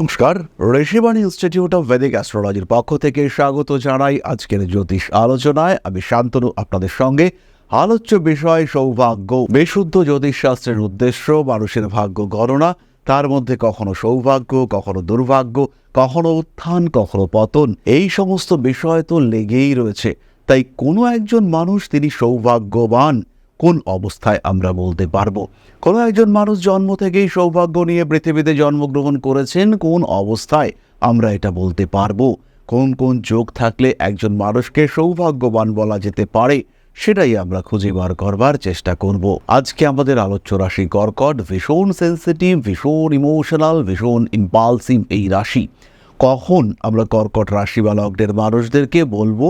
নমস্কার, Rishibani institute of Vedic অ্যাস্ট্রোলজির পক্ষ থেকে স্বাগত জানাই আজকের জ্যোতিষ আলোচনায়। আমি শান্তনু, আপনাদের সঙ্গে। আলোচ্য বিষয়, সৌভাগ্য। বিশুদ্ধ জ্যোতিষ শাস্ত্রের উদ্দেশ্য, মানুষের ভাগ্য গণনা। তার মধ্যে কখনো সৌভাগ্য, কখনো দুর্ভাগ্য, কখনো উত্থান, কখনো পতন। এই সমস্ত বিষয় তো লেগেই রয়েছে। তাই কোনো একজন মানুষ তিনি সৌভাগ্যবান। কোন অবস্থায় আমরা বলতে পারব? কোনো একজন মানুষ জন্ম থেকেই সৌভাগ্য নিয়ে পৃথিবীতে জন্মগ্রহণ করেছেন, কোন অবস্থায় আমরা এটা বলতে পারব? কোন কোন যোগ থাকলে একজন মানুষকে সৌভাগ্যবান বলা যেতে পারে, সেটাই আমরা খুঁজে বার করবার চেষ্টা করব। আজকে আমাদের আলোচ্য রাশি কর্কট, ভীষণ সেন্সিটিভ ভীষণ ইমোশনাল ভীষণ ইম্পালসিভ এই রাশি। কখন আমরা কর্কট রাশি বা লগ্নের মানুষদেরকে বলব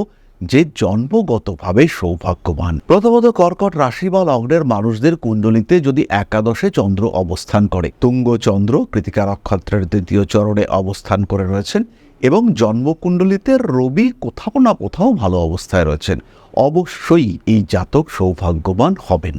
যে জন্মগতভাবে সৌভাগ্যবান। প্রথমত কর্কট রাশি বা লগ্নের মানুষদের কুণ্ডলিতে যদি একাদশে চন্দ্র অবস্থান করে তুঙ্গ চন্দ্র কৃতিকা নক্ষত্রের দ্বিতীয় চরণে অবস্থান করে রয়েছেন এবং জন্মকুণ্ডলিতে রবি কোথাও না কোথাও ভালো অবস্থায় রয়েছেন, অবশ্যই এই জাতক সৌভাগ্যবান হবেন।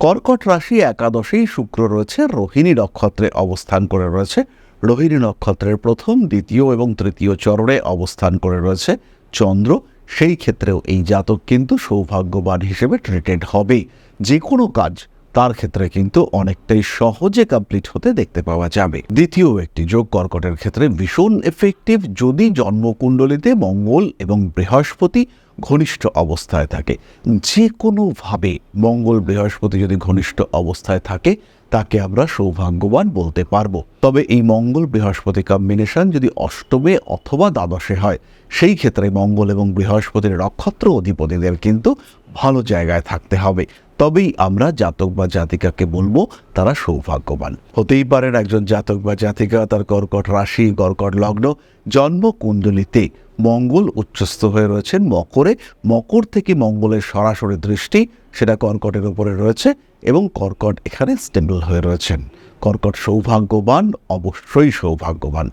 কর্কট রাশি একাদশেই শুক্র রয়েছে, রোহিণী নক্ষত্রে অবস্থান করে রয়েছে। রোহিণী নক্ষত্রের প্রথম, দ্বিতীয় এবং তৃতীয় চরণে অবস্থান করে রয়েছে চন্দ্র। সেই ক্ষেত্রেও এই জাতক কিন্তু সৌভাগ্যবান হিসেবে ট্রিটেড হবে। যে কোনো কাজ, তার ক্ষেত্রে কিন্তু অনেকটাই সহজে কমপ্লিট হতে দেখতে পাওয়া যাবে। দ্বিতীয় একটি যোগ কর্কটের ক্ষেত্রে ভীষণ এফেক্টিভ যদি জন্মকুণ্ডলিতে মঙ্গল এবং বৃহস্পতি ঘনিষ্ঠ অবস্থায় থাকে। যে কোনোভাবে মঙ্গল বৃহস্পতি যদি ঘনিষ্ঠ অবস্থায় থাকে, তাকে আমরা সৌভাগ্যবান বলতে পারব। তবে এই মঙ্গল বৃহস্পতি কম্বিনেশন যদি অষ্টমে অথবা দ্বাদশে হয়, সেই ক্ষেত্রে মঙ্গল এবং বৃহস্পতির নক্ষত্র অধিপতিদের কিন্তু ভালো জায়গায় থাকতে হবে। তবেই আমরা জাতক বা জাতিকাকে বলব, তারা সৌভাগ্যবান। হতেই পারেন একজন জাতক বা জাতিকা তার কর্কট রাশি, কর্কট লগ্ন, জন্ম কুণ্ডলিতে মঙ্গল উচ্চস্থ হয়ে রয়েছেন মকরে। মকর থেকে মঙ্গলের সরাসরি দৃষ্টি সেটা কর্কটের উপরে রয়েছে এবং কর্কট এখানে স্টেবল হয়ে রয়েছেন। কর্কট সৌভাগ্যবান, অবশ্যই সৌভাগ্যবান।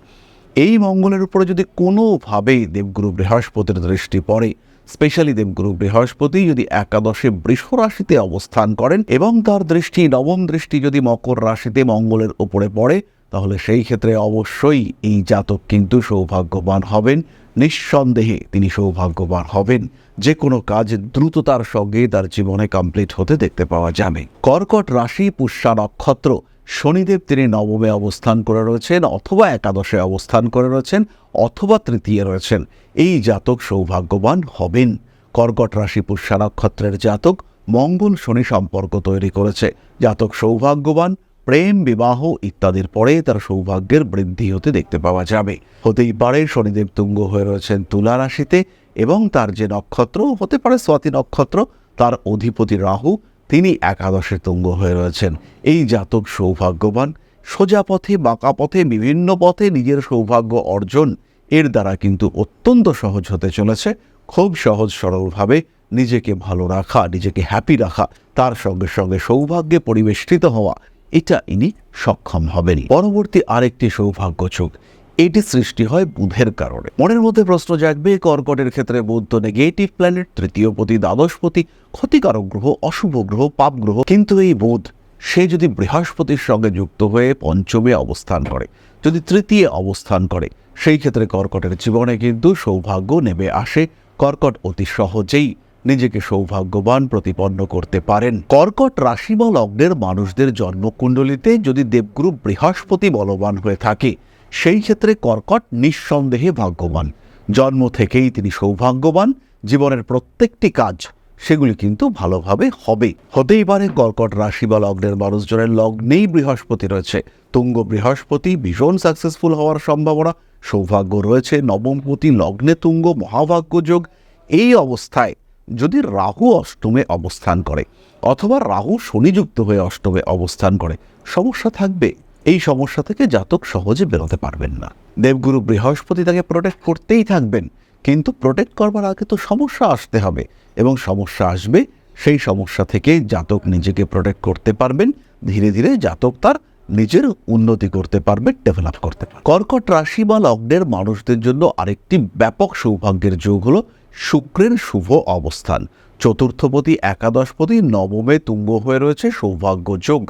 এই মঙ্গলের উপরে যদি কোনোভাবেই দেবগুরু বৃহস্পতির দৃষ্টি পড়ে স্পেশালি দেবগুরু বৃহস্পতি যদি একাদশে বৃষ রাশিতে অবস্থান করেন এবং তার দৃষ্টি, নবম দৃষ্টি যদি মকর রাশিতে মঙ্গলের উপরে পড়ে, তাহলে সেই ক্ষেত্রে অবশ্যই এই জাতক কিন্তু সৌভাগ্যবান হবেন। নিঃসন্দেহে তিনি সৌভাগ্যবান হবেন। যে কোনো কাজ দ্রুততার সঙ্গে তার জীবনে কমপ্লিট হতে দেখতে পাওয়া যাবে। কর্কট রাশি, পুষ্যা নক্ষত্র শনিদেব তিনি নবমে অবস্থান করে রয়েছেন অথবা একাদশে অবস্থান করে রয়েছেন অথবা তৃতীয় রয়েছেন। এই জাতক সৌভাগ্যবান হবেন। কর্কট রাশি পুষ্যা নক্ষত্রের জাতক মঙ্গল শনি সম্পর্ক তৈরি করেছে। জাতক সৌভাগ্যবান, প্রেম, বিবাহ ইত্যাদির পরে তার সৌভাগ্যের বৃদ্ধি হতে দেখতে পাওয়া যাবে। হতেই পারে শনিদেব তুঙ্গ হয়ে রয়েছেন তুলা রাশিতে এবং তার যে নক্ষত্র, হতে পারে স্বাতি নক্ষত্র, তার অধিপতি রাহু তিনি একাদশে তুঙ্গ হয়ে রয়েছেন। এই জাতক সৌভাগ্যবান, সোজা পথে, বাঁকা পথে, বিভিন্ন পথে নিজের সৌভাগ্য অর্জন এর দ্বারা কিন্তু অত্যন্ত সহজ হতে চলেছে। খুব সহজ, সরলভাবে নিজেকে ভালো রাখা, নিজেকে হ্যাপি রাখা, তার সঙ্গে সঙ্গে সৌভাগ্যে পরিবেষ্টিত হওয়া, এটা ইনি সক্ষম হবেন পরবর্তী আরেকটি সৌভাগ্য চোখ এটি সৃষ্টি হয় বুধের কারণে। মনের মধ্যে প্রশ্ন জাগবে, কর্কটের ক্ষেত্রে বুধ তো নেগেটিভ প্ল্যানেট তৃতীয়পতি দ্বাদশপতি ক্ষতিকারক গ্রহ, অশুভ গ্রহ, পাপ গ্রহ। কিন্তু এই বুধ, সে যদি বৃহস্পতির সঙ্গে যুক্ত হয়ে পঞ্চমে অবস্থান করে, যদি তৃতীয় অবস্থান করে, সেই ক্ষেত্রে কর্কটের জীবনে কিন্তু সৌভাগ্য নেমে আসে। কর্কট অতি সহজেই নিজেকে সৌভাগ্যবান, প্রতিপন্ন করতে পারেন। কর্কট রাশি বা লগ্নের মানুষদের জন্মকুণ্ডলিতে যদি দেবগুরু বৃহস্পতি বলবান হয়ে থাকে সেই ক্ষেত্রে কর্কট নিঃসন্দেহে ভাগ্যবান। জন্ম থেকেই তিনি সৌভাগ্যবান, জীবনের প্রত্যেকটি কাজ সেগুলি কিন্তু ভালোভাবে হবে। হতেই পারে কর্কট রাশি বা লগ্নের মানুষজনের লগ্নেই বৃহস্পতি রয়েছে। তুঙ্গ বৃহস্পতি ভীষণ সাকসেসফুল হওয়ার সম্ভাবনা, সৌভাগ্য রয়েছে নবমপতি লগ্নে তুঙ্গ মহাভাগ্য যোগ। এই অবস্থায় যদি রাহু অষ্টমে অবস্থান করে অথবা রাহু শনিযুক্ত হয়ে অষ্টমে অবস্থান করে, সমস্যা থাকবে। এই সমস্যা থেকে জাতক সহজে বেরোতে পারবেন না। দেবগুরু বৃহস্পতি তাকে প্রোটেক্ট করতেই থাকবেন, কিন্তু প্রোটেক্ট করবার আগে তো সমস্যা আসতে হবে এবং সমস্যা আসবে, সেই সমস্যা থেকে জাতক নিজেকে প্রোটেক্ট করতে পারবেন, ধীরে ধীরে জাতক তার নিজের উন্নতি করতে পারবে ডেভেলপ করতে পারবে। কর্কট রাশি বা লগ্নের মানুষদের জন্য আরেকটি ব্যাপক সৌভাগ্যের যোগ হলো শুক্রের শুভ অবস্থান। চতুর্থপতি, একাদশপতি, নবমে তুঙ্গ হয়ে রয়েছে সৌভাগ্য যোগ।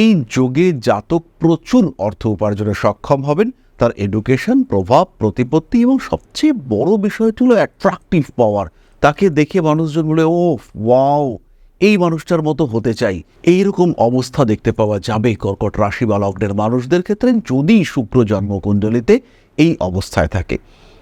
এই যোগে জাতক প্রচুর অর্থ উপার্জনে সক্ষম হবেন। তার এডুকেশন প্রভাব, প্রতিপত্তি এবং সবচেয়ে বড় বিষয়টি হলো অ্যাট্রাকটিভ পাওয়ার তাকে দেখে মানুষজন বলে ও ওয়াও, এই মানুষটার মতো হতে চাই। এইরকম অবস্থা দেখতে পাওয়া যাবে কর্কট রাশি বা লগ্নের মানুষদের ক্ষেত্রে যদি শুক্র জন্মকুণ্ডলিতে এই অবস্থায় থাকে।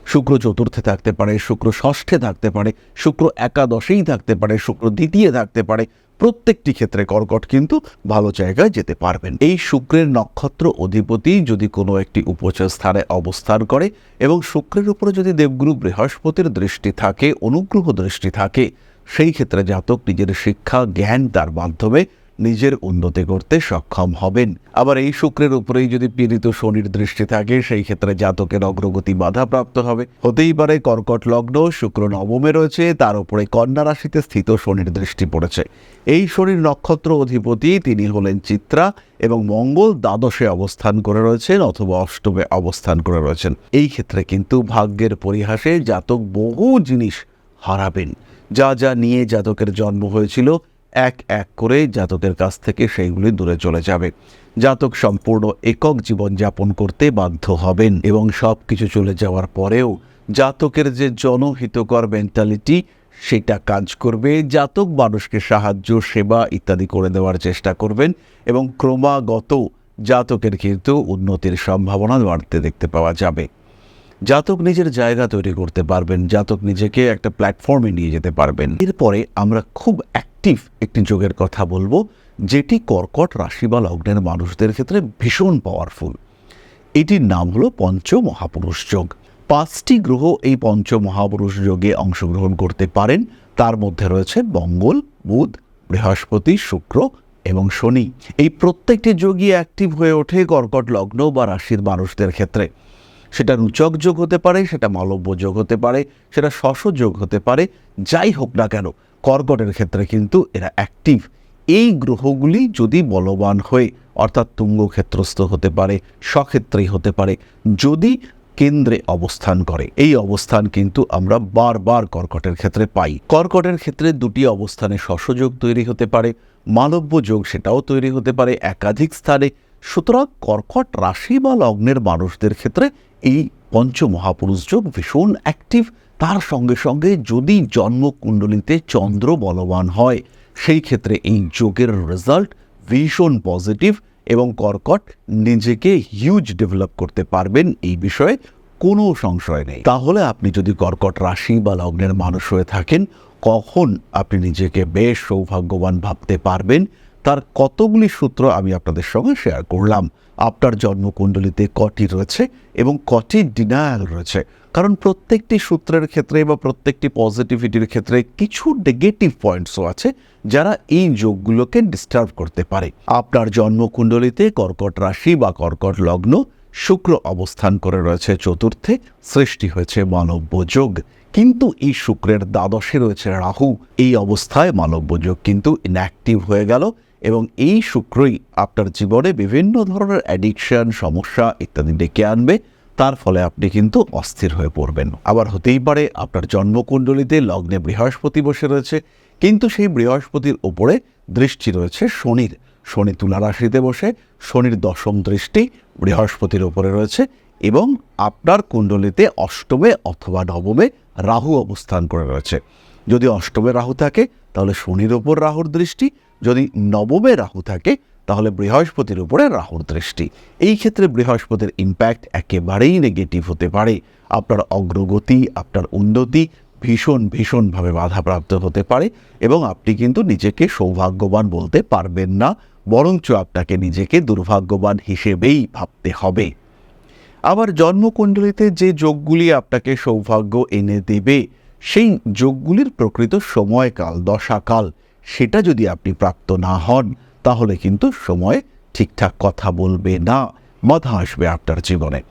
শুক্র চতুর্থে থাকতে পারে, শুক্র ষষ্ঠে থাকতে পারে, শুক্র একাদশেই থাকতে পারে, শুক্র দ্বিতীয় থাকতে পারে প্রত্যেকটি ক্ষেত্রে কর্কট কিন্তু ভালো জায়গায় যেতে পারবেন। এই শুক্রের নক্ষত্র অধিপতি যদি কোনো একটি উপচয় স্থানে অবস্থান করে এবং শুক্রের উপরে যদি দেবগুরু বৃহস্পতির দৃষ্টি থাকে, অনুগ্রহ দৃষ্টি থাকে, সেই ক্ষেত্রে জাতক নিজের শিক্ষা, জ্ঞান তার মাধ্যমে নিজের উন্নতি করতে সক্ষম হবেন। আবার এই শুক্রের উপরেই যদি পীড়িত শনির দৃষ্টি থাকে, সেই ক্ষেত্রে জাতকের অগ্রগতি বাধাপ্রাপ্ত হবে। হতেই পারে কর্কট লগ্ন, শুক্র নবমে রয়েছে, তার উপরে কন্যা রাশিতে স্থিত শনির দৃষ্টি পড়েছে। এই শনির নক্ষত্র অধিপতি, তিনি হলেন চিত্রা এবং মঙ্গল দ্বাদশে অবস্থান করে রয়েছেন অথবা অষ্টমে অবস্থান করে রয়েছেন। এই ক্ষেত্রে কিন্তু ভাগ্যের পরিহাসে জাতক বহু জিনিস হারাবেন। যা যা নিয়ে জাতকের জন্ম হয়েছিল এক এক করে জাতকের কাছ থেকে সেইগুলি দূরে চলে যাবে। জাতক সম্পূর্ণ একক জীবনযাপন করতে বাধ্য হবেন এবং সব কিছু চলে যাওয়ার পরেও জাতকের যে জনহিতকর মেন্টালিটি সেটা কাজ করবে। জাতক মানুষকে সাহায্য, সেবা ইত্যাদি করে দেওয়ার চেষ্টা করবেন এবং ক্রমাগত জাতকের কিন্তু উন্নতির সম্ভাবনা বাড়তে দেখতে পাওয়া যাবে। জাতক নিজের জায়গা তৈরি করতে পারবেন, জাতক নিজেকে একটা প্ল্যাটফর্মে নিয়ে যেতে পারবেন। এরপরে আমরা খুব অ্যাক্টিভ একটি যোগের কথা বলব, যেটি কর্কট রাশি বা লগ্নের মানুষদের ক্ষেত্রে ভীষণ পাওয়ারফুল এটির নাম হলো পঞ্চ মহাপুরুষ যোগ। পাঁচটি গ্রহ এই পঞ্চ মহাপুরুষ যোগে অংশগ্রহণ করতে পারেন। তার মধ্যে রয়েছে মঙ্গল, বুধ, বৃহস্পতি, শুক্র এবং শনি। এই প্রত্যেকটি যোগই অ্যাক্টিভ হয়ে ওঠে কর্কট লগ্ন বা রাশির মানুষদের ক্ষেত্রে। সেটা রুচক যোগ হতে পারে, সেটা মালব্য যোগ হতে পারে, সেটা শশ যোগ হতে পারে, যাই হোক না কেন, কর্কটের ক্ষেত্রে কিন্তু এরা অ্যাক্টিভ এই গ্রহগুলি যদি বলবান হয়ে, অর্থাৎ তুঙ্গ ক্ষেত্রস্থ হতে পারে, স্বক্ষেত্রেই হতে পারে, যদি কেন্দ্রে অবস্থান করে, এই অবস্থান কিন্তু আমরা বারবার কর্কটের ক্ষেত্রে পাই। কর্কটের ক্ষেত্রে দুটি অবস্থানে শশযোগ তৈরি হতে পারে, মালব্য যোগ সেটাও তৈরি হতে পারে, একাধিক স্থানে। সুতরাং কর্কট রাশি বা লগ্নের মানুষদের ক্ষেত্রে এই পঞ্চ মহাপুরুষ যোগ ভীষণ অ্যাক্টিভ তার সঙ্গে সঙ্গে যদি জন্মকুণ্ডলিতে চন্দ্র বলবান হয়, সেই ক্ষেত্রে এই যোগের রেজাল্ট ভীষণ পজিটিভ এবং কর্কট নিজেকে হিউজ ডেভেলপ করতে পারবেন এই বিষয়ে কোনো সংশয় নেই। তাহলে আপনি যদি কর্কট রাশি বা লগ্নের মানুষ হয়ে থাকেন, কখন আপনি নিজেকে বেশ সৌভাগ্যবান ভাবতে পারবেন? তার কতগুলি সূত্র আমি আপনাদের সঙ্গে শেয়ার করলাম। আপনার জন্মকুণ্ডলিতে কটি রয়েছে এবং কটি ডিনায়াল রয়েছে? কারণ প্রত্যেকটি সূত্রের ক্ষেত্রে বা প্রত্যেকটি পজিটিভিটির ক্ষেত্রে কিছু নেগেটিভ পয়েন্টসও আছে যারা এই যোগগুলোকে ডিস্টার্ব করতে পারে। আপনার জন্মকুণ্ডলিতে কর্কট রাশি বা কর্কট লগ্ন শুক্র অবস্থান করে রয়েছে, চতুর্থে সৃষ্টি হয়েছে মানব্য যোগ। কিন্তু এই শুক্রের দ্বাদশে রয়েছে রাহু। এই অবস্থায় মানব্য যোগ কিন্তু ইনঅ্যাক্টিভ হয়ে গেল। এবং এই শুক্রই আপনার জীবনে বিভিন্ন ধরনের অ্যাডিকশন সমস্যা ইত্যাদি ডেকে আনবে। তার ফলে আপনি কিন্তু অস্থির হয়ে পড়বেন। আবার হতেই পারে আপনার জন্মকুণ্ডলিতে লগ্নে বৃহস্পতি বসে রয়েছে, কিন্তু সেই বৃহস্পতির ওপরে দৃষ্টি রয়েছে শনির। শনি তুলা রাশিতে বসে, শনির দশম দৃষ্টি বৃহস্পতির ওপরে রয়েছে এবং আপনার কুণ্ডলিতে অষ্টমে অথবা নবমে রাহু অবস্থান করে রয়েছে। যদি অষ্টমে রাহু থাকে, তাহলে শনির ওপর রাহুর দৃষ্টি যদি নবমে রাহু থাকে, তাহলে বৃহস্পতির উপরে রাহুর দৃষ্টি। এই ক্ষেত্রে বৃহস্পতির ইম্প্যাক্ট একেবারেই নেগেটিভ হতে পারে। আপনার অগ্রগতি, আপনার উন্নতি ভীষণ, ভীষণভাবে বাধাপ্রাপ্ত হতে পারে এবং আপনি কিন্তু নিজেকে সৌভাগ্যবান বলতে পারবেন না, বরঞ্চ আপনাকে নিজেকে দুর্ভাগ্যবান হিসেবেই ভাবতে হবে। আবার জন্মকুণ্ডলিতে যে যোগগুলি আপনাকে সৌভাগ্য এনে দেবে, সেই যোগগুলির প্রকৃত সময়কাল, দশাকাল সেটা যদি আপনি প্রাপ্ত না হন, তাহলে কিন্তু সময় ঠিকঠাক কথা বলবে না। মাথা আসবে আপনার জীবনে।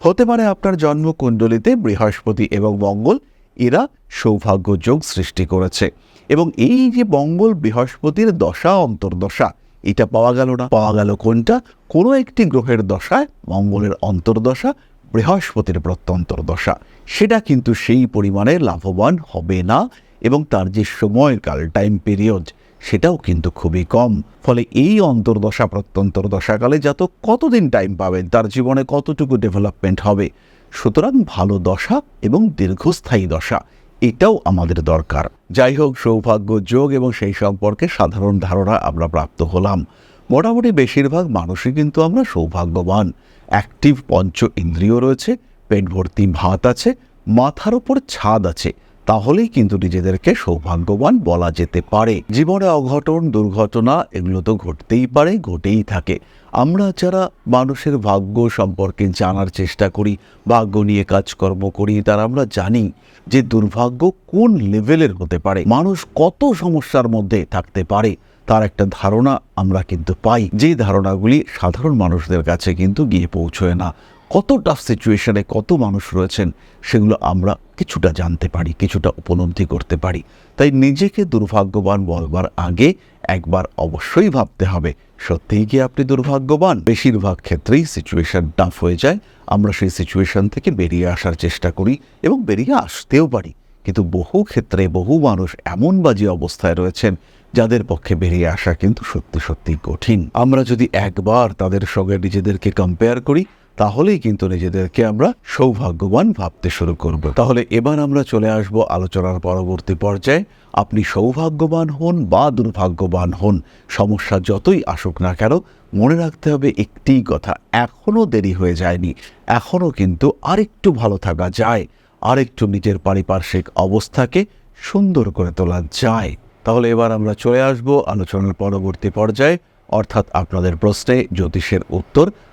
হতে পারে আপনার জন্মকুণ্ডলিতে বৃহস্পতি এবং মঙ্গল, এরা সৌভাগ্য যোগ সৃষ্টি করেছে। এবং এই যে মঙ্গল বৃহস্পতির দশা, অন্তর্দশা, এটা পাওয়া গেল না। পাওয়া গেল কোনটা? কোনো একটি গ্রহের দশায় মঙ্গলের অন্তর্দশা, বৃহস্পতির প্রত্যন্তর দশা সেটা কিন্তু সেই পরিমাণে লাভবান হবে না। এবং তার যে সময়কাল টাইম পিরিয়ড সেটাও কিন্তু খুবই কম। ফলে এই অন্তর্দশা প্রত্যন্তর দশাকালে যত কতদিন টাইম পাবেন, তার জীবনে কতটুকু ডেভেলপমেন্ট হবে? সুতরাং ভালো দশা এবং দীর্ঘস্থায়ী দশা, এটাও আমাদের দরকার। যাই হোক, সৌভাগ্য, যোগ এবং সেই সম্পর্কে সাধারণ ধারণা আমরা প্রাপ্ত হলাম। মোটামুটি বেশিরভাগ মানুষই কিন্তু আমরা সৌভাগ্যবান। অ্যাক্টিভ পঞ্চ ইন্দ্রিয় রয়েছে, পেট ভর্তি ভাত আছে, মাথার ওপর ছাদ আছে তাহলেই কিন্তু নিজেদেরকে সৌভাগ্যবান বলা যেতে পারে। জীবনে অঘটন, দুর্ঘটনা এগুলো তো ঘটতেই পারে, ঘটেই থাকে। আমরা যারা মানুষের ভাগ্য সম্পর্কে জানার চেষ্টা করি, ভাগ্য নিয়ে কাজকর্ম করি, তারা আমরা জানি যে দুর্ভাগ্য কোন লেভেলের হতে পারে। মানুষ কত সমস্যার মধ্যে থাকতে পারে, তার একটা ধারণা আমরা কিন্তু পাই। যে ধারণাগুলি সাধারণ মানুষদের কাছে কিন্তু গিয়ে পৌঁছয় না। কত টাফ সিচুয়েশনে কত মানুষ রয়েছেন, সেগুলো আমরা কিছুটা জানতে পারি, কিছুটা উপলব্ধি করতে পারি। তাই নিজেকে দুর্ভাগ্যবান বলবার আগে একবার অবশ্যই ভাবতে হবে, সত্যিই কি আপনি দুর্ভাগ্যবান? বেশিরভাগ ক্ষেত্রেই সিচুয়েশন টাফ হয়ে যায়, আমরা সেই সিচুয়েশন থেকে বেরিয়ে আসার চেষ্টা করি এবং বেরিয়ে আসতেও পারি। কিন্তু বহু ক্ষেত্রে বহু মানুষ এমন বাজে অবস্থায় রয়েছেন, যাদের পক্ষে বেরিয়ে আসা কিন্তু সত্যি সত্যি কঠিন। আমরা যদি একবার তাদের সঙ্গে নিজেদেরকে কম্পেয়ার করি তাহলেই কিন্তু নিজেদেরকে আমরা সৌভাগ্যবান ভাবতে শুরু করব। তাহলে এবার আমরা চলে আসব আলোচনার পরবর্তী পর্যায়ে। আপনি সৌভাগ্যবান হন বা দুর্ভাগ্যবান হন, সমস্যা যতই আসুক না কেন, মনে রাখতে হবে একটি কথা এখনও দেরি হয়ে যায়নি এখনও কিন্তু আরেকটু ভালো থাকা যায়, আরেকটু নিজের পারিপার্শ্বিক অবস্থাকে সুন্দর করে তোলা যায়। তাহলে এবার আমরা চলে আসব আলোচনার পরবর্তী পর্যায়ে, অর্থাৎ আপনাদের প্রশ্নে জ্যোতিষের উত্তর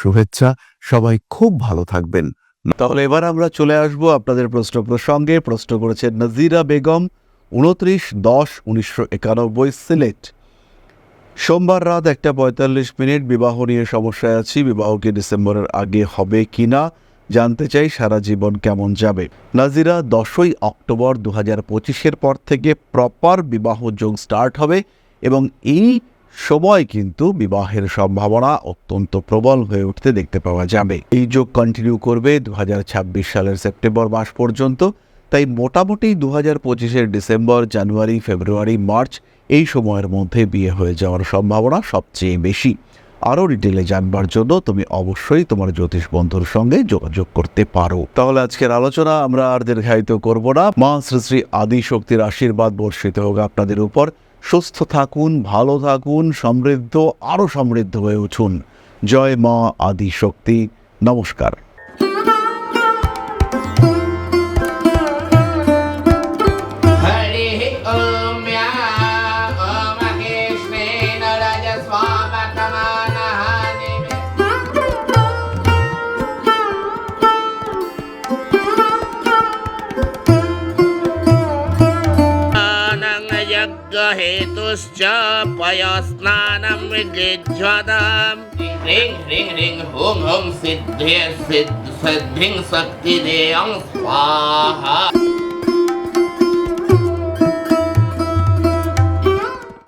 শুভেচ্ছা। সবাই খুব ভালো থাকবেন। তাহলে এবার আমরা চলে আসব আপনাদের প্রশ্ন প্রসঙ্গে। প্রশ্ন করেছেন নাজিরা বেগম, উনত্রিশ দশ উনিশশো একানব্বই সিলেট। সোমবার রাত একটা পঁয়তাল্লিশ মিনিট বিবাহ নিয়ে সমস্যায় আছি। বিবাহ কি ডিসেম্বরের আগে হবে কিনা জানতে চাই। সারা জীবন কেমন যাবে? নাজিরা, দশই অক্টোবর দু হাজার পঁচিশের পর থেকে প্রপার বিবাহ যোগ স্টার্ট হবে এবং এই সময় কিন্তু বিবাহের সম্ভাবনা অত্যন্ত প্রবল হয়ে উঠতে দেখতে পাওয়া যাবে। এই যোগ কন্টিনিউ করবে দুহাজার ছাব্বিশ সালের সেপ্টেম্বর মাস পর্যন্ত। তাই মোটামুটি দু হাজার পঁচিশের ডিসেম্বর, জানুয়ারি, ফেব্রুয়ারি, মার্চ এই সময়ের মধ্যে বিয়ে হয়ে যাওয়ার সম্ভাবনা সবচেয়ে বেশি। আরও ডিটেলে জানবার জন্য তুমি অবশ্যই তোমার জ্যোতিষ বন্ধুর সঙ্গে যোগাযোগ করতে পারো। তাহলে আজকের আলোচনা আমরা আর দীর্ঘায়িত করব না। মা শ্রী শ্রী আদি শক্তির আশীর্বাদ বর্ষিত হোক আপনাদের উপর। সুস্থ থাকুন ভালো থাকুন সমৃদ্ধ আরও সমৃদ্ধ হয়ে উঠুন। জয় মা আদি শক্তি নমস্কার। यज्ञहेतुश्च पयस्नानं विजिज्वताम् ह्रीं ह्रीं ह्रीं हुं हुं सिद्धे सिद्ध सिद्धिं शक्तिदेयं स्वाहा